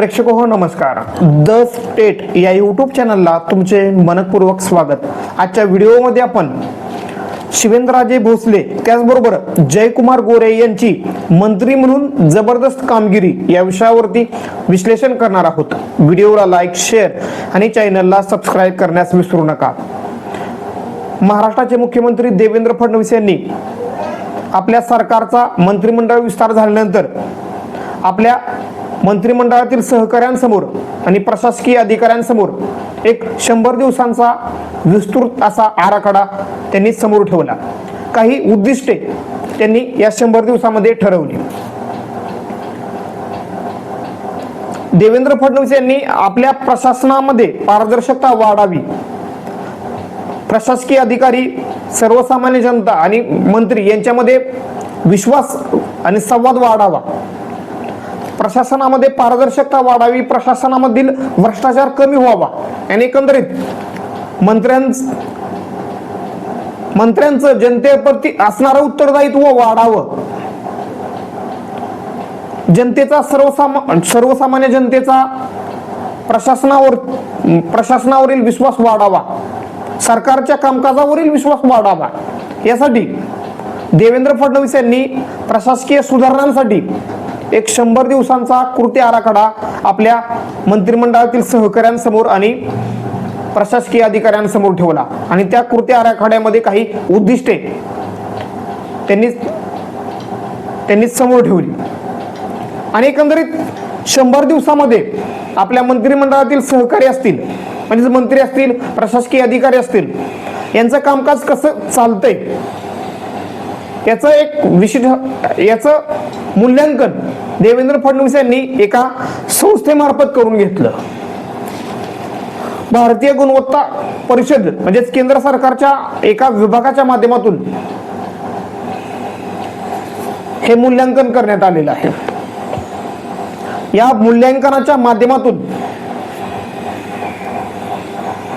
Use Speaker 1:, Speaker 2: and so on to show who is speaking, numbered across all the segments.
Speaker 1: प्रेक्षक हो नमस्कार. द स्टेट या यूट्यूब चॅनलला तुमचे मनपूर्वक स्वागत. आजच्या व्हिडिओमध्ये आपण शिवेंद्रराजे भोसले त्याचबरोबर जयकुमार गोरे यांची मंत्री म्हणून जबरदस्त कामगिरी या विषयावरती विश्लेषण करणार आहोत. व्हिडिओला लाईक शेअर आणि चॅनलला सबस्क्राईब करण्यास विसरू नका. महाराष्ट्राचे मुख्यमंत्री देवेंद्र फडणवीस यांनी आपल्या सरकारचा मंत्रिमंडळ विस्तार झाल्यानंतर आपल्या मंत्रिमंडळातील सहकाऱ्यांसमोर आणि प्रशासकीय अधिकाऱ्यांसमोर एक शंभर दिवसांचा विस्तृत असा आराखडा त्यांनी समोर ठेवला. काही उद्दिष्टे त्यांनी या शंभर दिवसामध्ये ठरवली. देवेंद्र फडणवीस यांनी आपल्या प्रशासनामध्ये पारदर्शकता वाढावी. प्रशासकीय अधिकारी सर्वसामान्य जनता आणि मंत्री यांच्यामध्ये विश्वास आणि संवाद वाढावा. प्रशासनामध्ये पारदर्शकता वाढावी प्रशासनामधील भ्रष्टाचार कमी व्हावा. आणि एकंदरीत मंत्र्यांच मंत्र्यांचं जनतेप्रती असणारं उत्तरदायित्व वाढावं. जनतेचा सर्वसामा सर्वसामान्य जनतेचा प्रशासनावर प्रशासनावरील विश्वास वाढावा. सरकारच्या कामकाजावरील विश्वास वाढावा. यासाठी देवेंद्र फडणवीस यांनी प्रशासकीय सुधारणांसाठी एक शंभर दिवसांचा कृती आराखडा आपल्या मंत्रिमंडळातील सहकाऱ्यांसमोर आणि प्रशासकीय अधिकाऱ्यांसमोर ठेवला. आणि त्या कृती आराखड्यामध्ये काही उद्दिष्टे त्यांनी त्यांनी समोर ठेवली. आणि एकंदरीत शंभर दिवसामध्ये आपल्या मंत्रिमंडळातील सहकारी असतील म्हणजे मंत्री असतील प्रशासकीय अधिकारी असतील यांचं कामकाज कसं चालतंय? याचं एक विशिष्ट याचं मूल्यांकन देवेंद्र फडणवीस यांनी एका संस्थेमार्फत करून घेतलं. भारतीय गुणवत्ता परिषद म्हणजेच केंद्र सरकारच्या एका विभागाच्या माध्यमातून हे मूल्यांकन करण्यात आलेलं आहे. या मूल्यांकनाच्या माध्यमातून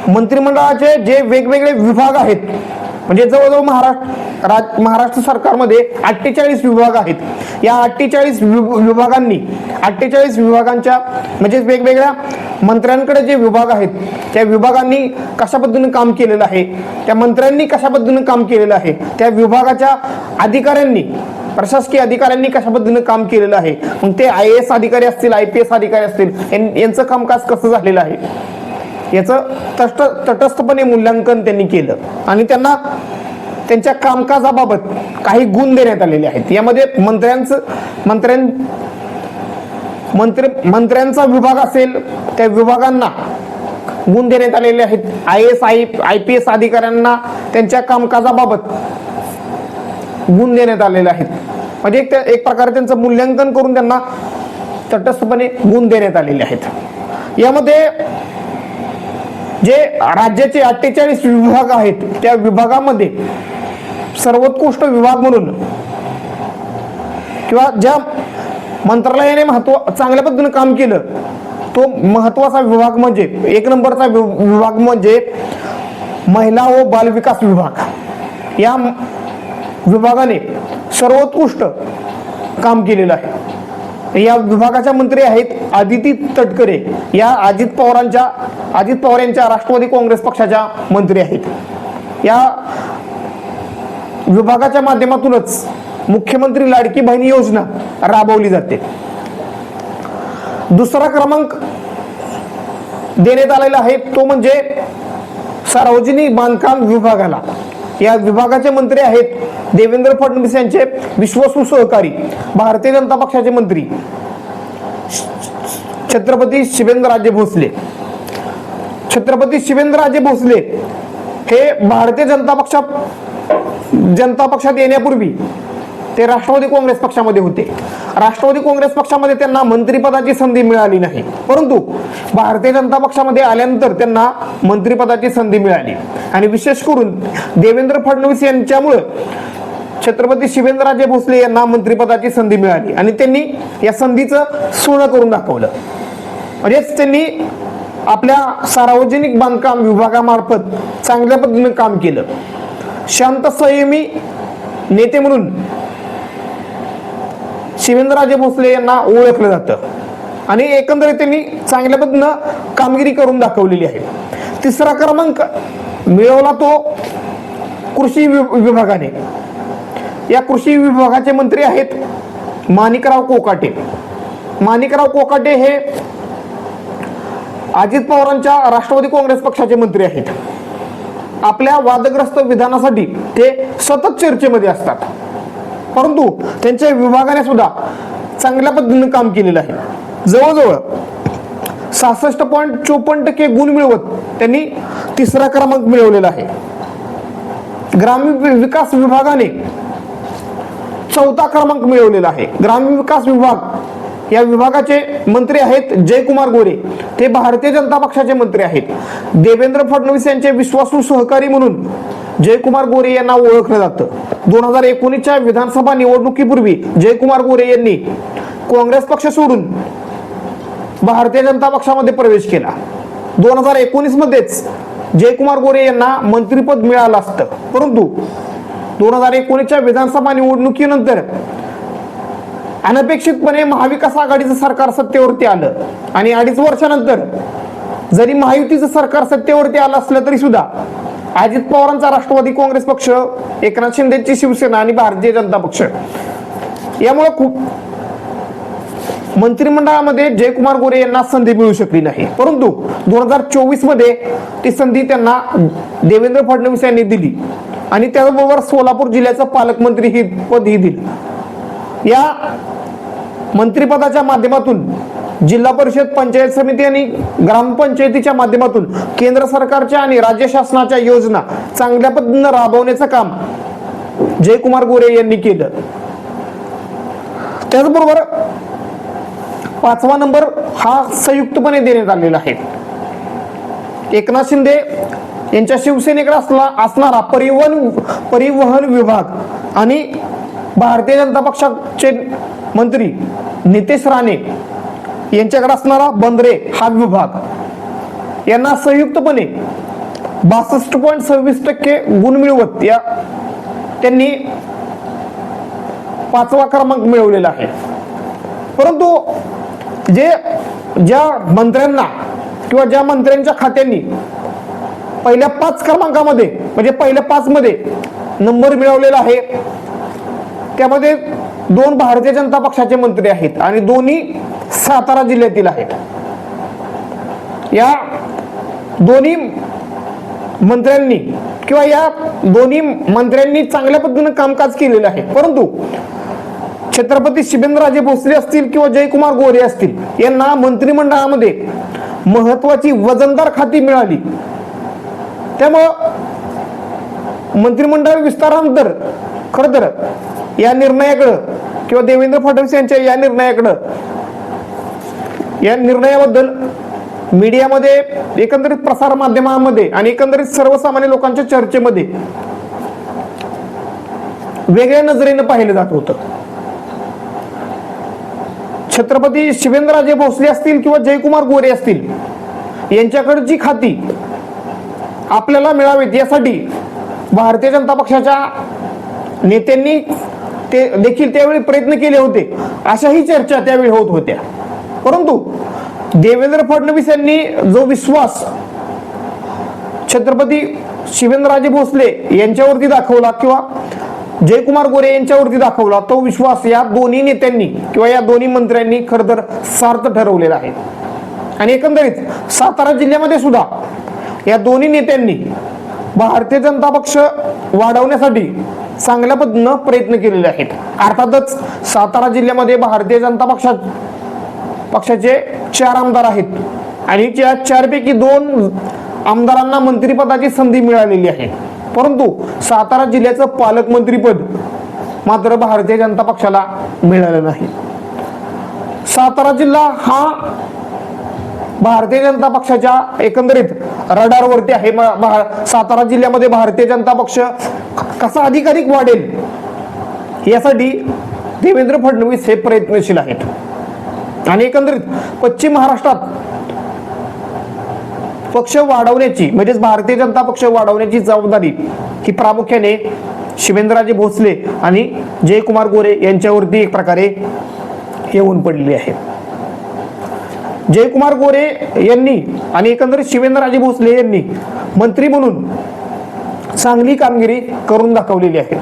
Speaker 1: मंत्रिमंडळाचे जे वेगवेगळे विभाग आहेत म्हणजे जवळजवळ महाराष्ट्र राज महाराष्ट्र सरकारमध्ये अठ्ठेचाळीस विभाग आहेत. या अठ्ठेचाळीस विभागांनी अठ्ठेचाळीस विभागांच्या म्हणजे वेगवेगळ्या मंत्र्यांकडे जे विभाग आहेत त्या विभागांनी कशा पद्धतीने काम केलेलं आहे त्या मंत्र्यांनी कशा पद्धतीने काम केलेलं आहे त्या विभागाच्या अधिकाऱ्यांनी प्रशासकीय अधिकाऱ्यांनी कशा पद्धतीने काम केलेलं आहे मग ते आय एस अधिकारी असतील आय पी एस अधिकारी असतील यांचं कामकाज कसं झालेलं आहे? याचं तटस्थ तटस्थपणे मूल्यांकन त्यांनी केलं. आणि त्यांना त्यांच्या कामकाजाबाबत काही गुण देण्यात आलेले आहेत. यामध्ये मंत्र्यांचं मंत्र्यां मंत्री मंत्र्यांचा विभाग असेल त्या विभागांना गुण देण्यात आलेले आहेत. I S I I P S अधिकाऱ्यांना त्यांच्या कामकाजाबाबत गुण देण्यात आलेले आहेत. म्हणजे एक एक प्रकारे त्यांचं मूल्यांकन करून त्यांना तटस्थपणे गुण देण्यात आलेले आहेत. यामध्ये जे राज्याचे अठ्ठेचाळीस विभाग आहेत त्या विभागामध्ये सर्वोत्कृष्ट विभाग म्हणून. किंवा ज्या मंत्रालयाने महत्त्व चांगल्या पद्धतीने काम केलं तो महत्त्वाचा विभाग म्हणजे एक नंबरचा वि- विभाग म्हणजे महिला व बालविकास विभाग. या विभागाने सर्वोत्कृष्ट काम केलेलं आहे. या विभागाच्या मंत्री आहेत आदिती तटकरे. या अजित पवारांच्या अजित पवार यांच्या राष्ट्रवादी काँग्रेस पक्षाच्या मंत्री आहेत. या विभागाच्या माध्यमातूनच मुख्यमंत्री लाडकी बहिणी योजना राबवली जाते. दुसरा क्रमांक देण्यात आलेला आहे तो म्हणजे सार्वजनिक बांधकाम विभागाला. या विभागाचे मंत्री आहेत देवेंद्र फडणवीस यांचे विश्वासू सहकारी भारतीय जनता पक्षाचे मंत्री छत्रपती शिवेंद्रराजे भोसले. छत्रपती शिवेंद्रराजे भोसले हे भारतीय जनता पक्षा जनता पक्षात येण्यापूर्वी ते राष्ट्रवादी काँग्रेस पक्षामध्ये होते. राष्ट्रवादी काँग्रेस पक्षामध्ये त्यांना मंत्रिपदाची संधी मिळाली नाही. परंतु भारतीय जनता पक्षामध्ये आल्यानंतर त्यांना मंत्रिपदाची संधी मिळाली. आणि विशेष करून देवेंद्र फडणवीस यांच्यामुळं छत्रपती शिवेंद्रराजे भोसले यांना मंत्रिपदाची संधी मिळाली. आणि त्यांनी या संधीचं सोनं करून दाखवलं. म्हणजेच त्यांनी आपल्या सार्वजनिक बांधकाम विभागामार्फत चांगल्या पद्धतीने काम केलं. शांत संयमी नेते म्हणून शिवेंद्रराजे भोसले यांना ओळखलं जातं. आणि एकंदरीत त्यांनी चांगल्या पद्धतीनं कामगिरी करून दाखवलेली आहे. तिसरा क्रमांक मिळवला तो कृषी वि- विभागाने. या कृषी विभागाचे मंत्री आहेत माणिकराव कोकाटे. माणिकराव कोकाटे हे अजित पवारांच्या राष्ट्रवादी काँग्रेस पक्षाचे मंत्री आहेत. आपल्या वादग्रस्त विधानासाठी ते सतत चर्चेमध्ये असतात. परंतु त्यांच्या विभागाने सुद्धा चांगल्या पद्धतीने काम केलेलं आहे. जवळजवळ सहासष्ट पॉईंट चोपन्न टक्के गुण मिळवत त्यांनी तिसरा क्रमांक मिळवलेला आहे. ग्रामीण विकास विभागाने चौथा क्रमांक मिळवलेला आहे. ग्रामीण विकास विभाग या विभागाचे मंत्री आहेत जयकुमार गोरे. ते भारतीय जनता पक्षाचे मंत्री आहेत. देवेंद्र फडणवीस यांचे विश्वासू सहकारी म्हणून जयकुमार गोरे यांना ओळखलं जातं. दोन हजार एकोणीसच्या विधानसभा निवडणुकीपूर्वी जयकुमार गोरे यांनी काँग्रेस पक्ष सोडून भारतीय जनता पक्षामध्ये प्रवेश केला. दोन हजार एकोणीस मध्येच जयकुमार गोरे यांना मंत्रिपद मिळालं असतं. परंतु दोन हजार एकोणीसच्या विधानसभा निवडणुकीनंतर अनपेक्षितपणे महाविकास आघाडीचं सरकार सत्तेवरती आलं. आणि अडीच वर्षानंतर जरी महायुतीचं सरकार सत्तेवरती आलं असलं तरी सुद्धा अजित पवारांचा राष्ट्रवादी काँग्रेस पक्ष एकनाथ शिंदेची शिवसेना आणि भारतीय जनता पक्ष. यामुळे खूप मंत्रिमंडळामध्ये जयकुमार गोरे यांना संधी मिळू शकली नाही. परंतु दोन हजार चोवीसमध्ये ती संधी त्यांना देवेंद्र फडणवीस यांनी दिली. आणि त्याचबरोबर सोलापूर जिल्ह्याचं पालकमंत्री ही पदही दिलं. या मंत्रिपदाच्या माध्यमातून जिल्हा परिषद पंचायत समिती आणि ग्रामपंचायतीच्या माध्यमातून केंद्र सरकारच्या आणि राज्य शासनाच्या योजना चांगल्या पद्धतीनं राबवण्याचं काम जयकुमार गोरे यांनी केलं. त्याचबरोबर पाचवा नंबर हा संयुक्तपणे देण्यात आलेला आहे. एकनाथ शिंदे यांच्या शिवसेनेकडे असला असणारा परिवहन परिवहन विभाग आणि भारतीय जनता पक्षाचे मंत्री नितेश राणे यांच्याकडे असणारा बंदरे हा विभाग. यांना संयुक्तपणे बासष्ट पॉईंट सव्वीस टक्के गुण मिळवत या त्यांनी पाचवा क्रमांक मिळवलेला आहे. परंतु जे ज्या मंत्र्यांना किंवा ज्या मंत्र्यांच्या खात्यांनी पहिल्या पाच क्रमांकामध्ये म्हणजे पहिल्या पाच मध्ये नंबर मिळवलेला आहे त्यामध्ये दोन भारतीय जनता पक्षाचे मंत्री आहेत आणि दोन्ही सातारा जिल्ह्यातील आहेत. या दोन्ही मंत्र्यांनी किंवा या दोन्ही मंत्र्यांनी चांगल्या पद्धतीनं कामकाज केलेलं आहे. परंतु छत्रपती शिवेंद्रराजे भोसले असतील किंवा जयकुमार गोरे असतील यांना मंत्रिमंडळामध्ये महत्वाची वजनदार खाती मिळाली. त्यामुळं मंत्रिमंडळ विस्तारानंतर खर तर या निर्णयाकडं किंवा देवेंद्र फडणवीस यांच्या या निर्णयाकडं या निर्णयाबद्दल मीडियामध्ये एकंदरीत प्रसार माध्यमांमध्ये आणि एकंदरीत सर्वसामान्य लोकांच्या चर्चेमध्ये वेगळ्या नजरेनं पाहिलं जात होतं. छत्रपती शिवेंद्रराजे भोसले असतील किंवा जयकुमार गोरे असतील यांच्याकडची खाती आपल्याला मिळावीत यासाठी भारतीय जनता पक्षाच्या नेत्यांनी ते देखील त्यावेळी प्रयत्न केले होते. अशाही चर्चा त्यावेळी होत होत्या. परंतु देवेंद्र फडणवीस यांनी जो विश्वास छत्रपती शिवेंद्रराजे भोसले यांच्यावरती दाखवला किंवा जयकुमार गोरे यांच्यावरती दाखवला तो विश्वास या दोन्ही नेत्यांनी किंवा या दोन्ही मंत्र्यांनी खर तर सार्थ ठरवलेला आहे. आणि एकंदरीत सातारा जिल्ह्यामध्ये सुद्धा या दोन्ही नेत्यांनी भारतीय जनता पक्ष वाढवण्यासाठी चांगल्या पद्धतीनं प्रयत्न केलेले आहेत. अर्थातच सातारा जिल्ह्यामध्ये भारतीय जनता पक्षा पक्षाचे चार आमदार आहेत. आणि त्या चारपैकी दोन आमदारांना मंत्रिपदाची संधी मिळालेली आहे. परंतु सातारा जिल्ह्याचं पालकमंत्रीपद मात्र भारतीय जनता पक्षाला मिळालं नाही. सातारा जिल्हा हा भारतीय जनता पक्षाच्या एकंदरीत रडारवरती आहे सातारा जिल्ह्यामध्ये भारतीय जनता पक्ष. कसा अधिकाधिक वाढेल? यासाठी देवेंद्र फडणवीस हे प्रयत्नशील आहेत. आणि एकंदरीत पश्चिम महाराष्ट्रात पक्ष वाढवण्याची म्हणजेच भारतीय जनता पक्ष वाढवण्याची जबाबदारी ही प्रामुख्याने शिवेंद्रराजे भोसले आणि जयकुमार गोरे यांच्यावरती एक प्रकारे येऊन पडलेली आहे. जयकुमार गोरे यांनी आणि एकंदरीत शिवेंद्रराजे भोसले यांनी मंत्री म्हणून चांगली कामगिरी करून दाखवलेली आहे.